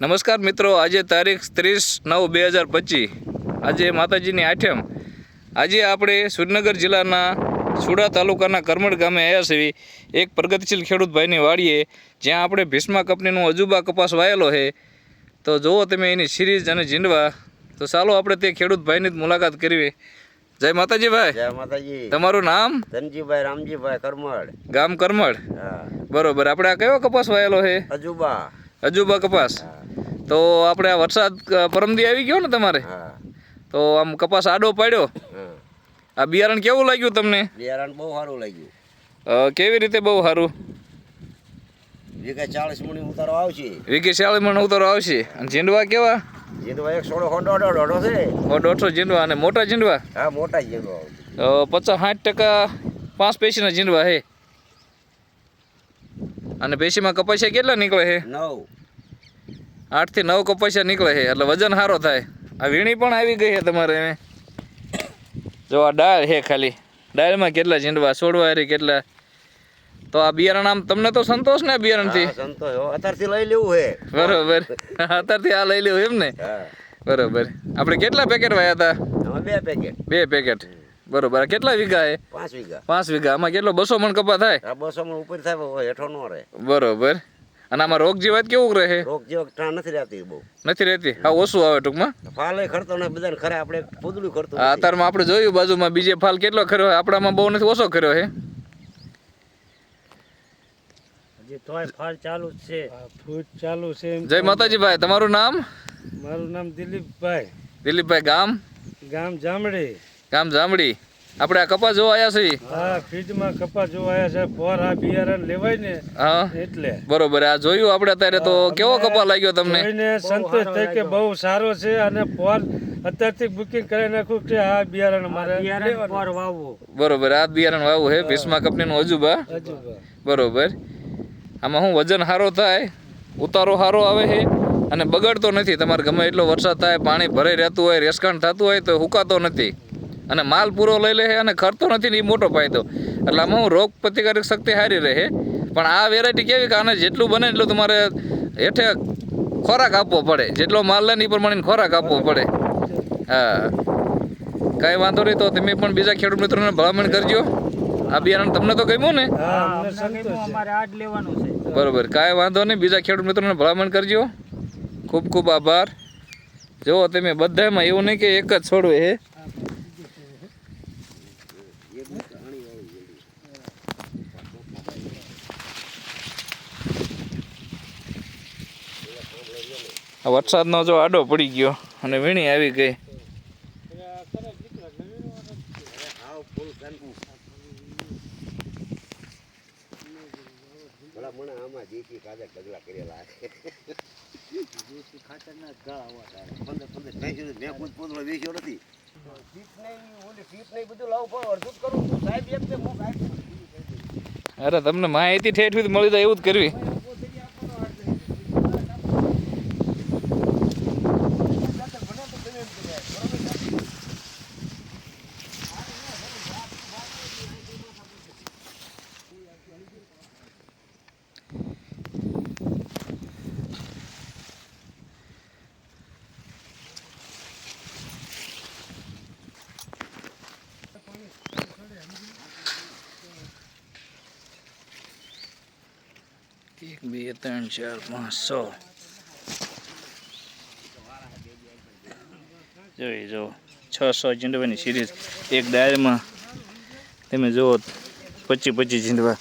નમસ્કાર મિત્રો આજે તારીખ ત્રીસ નવ બે હજાર પચીસ. આજે માતાજીની આઠમ. આજે આપણે સુરનગર જિલ્લાના સુડા તાલુકાના કરમડ ગામે આવ્યા છીએ. એક પ્રગતિશીલ ખેડૂત ભાઈની વાડીએ જ્યાં આપણે ભીષ્મા કંપનીનું અજુબા કપાસ વાયેલો છે. તો જુઓ તમે એની સિરીઝ અને જીંડવા તો ચાલો આપણે તે ખેડૂત ભાઈની જ મુલાકાત કરવી જય માતાજી ભાઈ. જય માતાજી. તમારું નામ? ધનજીભાઈ રામજીભાઈ કરમડ. ગામ કરમડ? હા. બરોબર. આપણે આ કયો કપાસ વાયેલો છે? અજુબા. અજુબા કપાસ. હા. તો આપણે આ વરસાદ પરમદી આવી ગયો ને તમારે? તો આમ કપાસ આડો પાડ્યો? આ બિયારણ કેવું લાગ્યું તમને? બિયારણ બહુ સારું લાગ્યું. કેવી રીતે બહુ સારું? વીઘે ચાલીસ મણી ઉતારો આવશે. વીઘે ચાલીસ મણ ઉતારો આવશે. અને જીંડવા કેવા? જીંદવા એક સોળો હોડો હોડો હોડો છે. દોઢસો જીંડવા અને મોટા જીંડવા? હા મોટા જીંદવા પચાસ સાઠ ટકા પાંચ પેશીના જીંડવા હે. અને પેશીમાં કપાસિયા કેટલા નીકળે છે નવ. આઠથી નવ કપાસિયા નીકળે છે એટલે વજન સારો થાય. આ વીણી પણ આવી ગઈ છે તમારે એને. જો આ ડાળ છે ખાલી. ડાળમાં કેટલા જીંડવા છોડવા હારી કેટલા? તો આ બિયારણ આમ તમને તો સંતોષ ને બિયારણ સંતોષ. અત્યારથી લઈ લેવું હે બરોબર. અત્યારથી આ લઈ લેવું એમ ને બરોબર. આપણે કેટલા પેકેટ વાયા હતા? બે પેકેટ. બે પેકેટ. બરોબર. કેટલા વીઘા એ પાંચ વીઘા. પાંચ વીઘા. આમાં કેટલો? બસો મણ કપા થાય? બસો મણ ઉપર થાય હેઠો ન રહે. બરોબર. અને આમાં રોગ જીવાત કેવું રહે? રોગ જીવાત ટાણ નથી રહેતી બહુ. નથી રહેતી? હા ઓછું આવે ટૂંકમાં? ફાલે ખરતો ને બધાને ખરે આપણે પૂદડું ખરતું અત્યારમાં આપણે જોયું બાજુમાં બીજે ફાલ કેટલો ખર્યો આપણામાં બહુ નથી ઓછો ખર્યો હે. ચાલુ છે. ફૂટ ચાલુ છે જય માતાજી ભાઈ તમારું નામ? મારું નામ દિલીપભાઈ. દિલીપભાઈ ગામ? ગામ જામડી. ગામ જામડી. આપણે આ કપા જોવા આવ્યા છીએ? હા ફ્રીજમાં કપા જોવા આવ્યા છે. ફોર આ બિયારણ લેવાય ને હા. એટલે. બરોબર આ જોયું આપણે અત્યારે તો. કેવો કપા લાગ્યો તમને? જોઈને સંતોષ થાય કે બહુ સારો છે અને ફોર અત્યારથી બુકિંગ કરી નાખું કે આ બિયારણ મારે ફોર વાવવું. બરોબર આ બિયારણ વાવવું છે ભીષ્મા કંપનીનું અજુબા? અજુબા. બરોબર. આમાં શું વજન સારો થાય? ઉતારો સારો આવે છે અને બગડતો નથી. તમારે ગમે એટલો વરસાદ થાય પાણી ભરાઈ રહેતું હોય રેસકાણ થતું હોય તો હુકાતો નથી. અને માલ પૂરો લઈ લે છે અને ખરતો નથી ને એ મોટો ફાયદો એટલે આમાં હું રોગ પ્રતિકારક શક્તિ સારી રહે પણ આ વેરાયટી કેવી કે આને જેટલું બને એટલું તમારે હેઠે ખોરાક આપવો પડે. જેટલો માલ લે ને એ પ્રમાણે ખોરાક આપવો પડે. હા. કાંઈ વાંધો નહીં તો તમે પણ બીજા ખેડૂત મિત્રોને ભલામણ કરજો. આ બિયારણ તમને તો ગમ્યું ને? બરોબર. કાંઈ વાંધો નહીં બીજા ખેડૂત મિત્રોને ભલામણ કરજો. ખૂબ ખૂબ આભાર. જુઓ તમે બધામાં એવું નહીં કે એક જ છોડવું હે વરસાદનો જો આડો પડી ગયો અને વીણી આવી ગઈ. અરે તમને આમાં દેશી મળી જાય એવું જ પંદર ત્રણસો મેં કોઈ પોતળો વેચ્યો નથી ટીપ નહીં ઓલી ટીપ નહીં બધું લાવું પણ અડધું જ કરું તું સાહેબ એમ કે હું સાહેબ અરે તમને માહિતી ઠેઠ સુધી મળી જાય એવું જ કરવી એક, બે, ત્રણ, ચાર, પાંચ, છ. જોઈ જુઓ છ સો જીંડવાની સિરીઝ એક ડાયરમાં. તમે જુઓ પચીસ પચીસ જીંડવા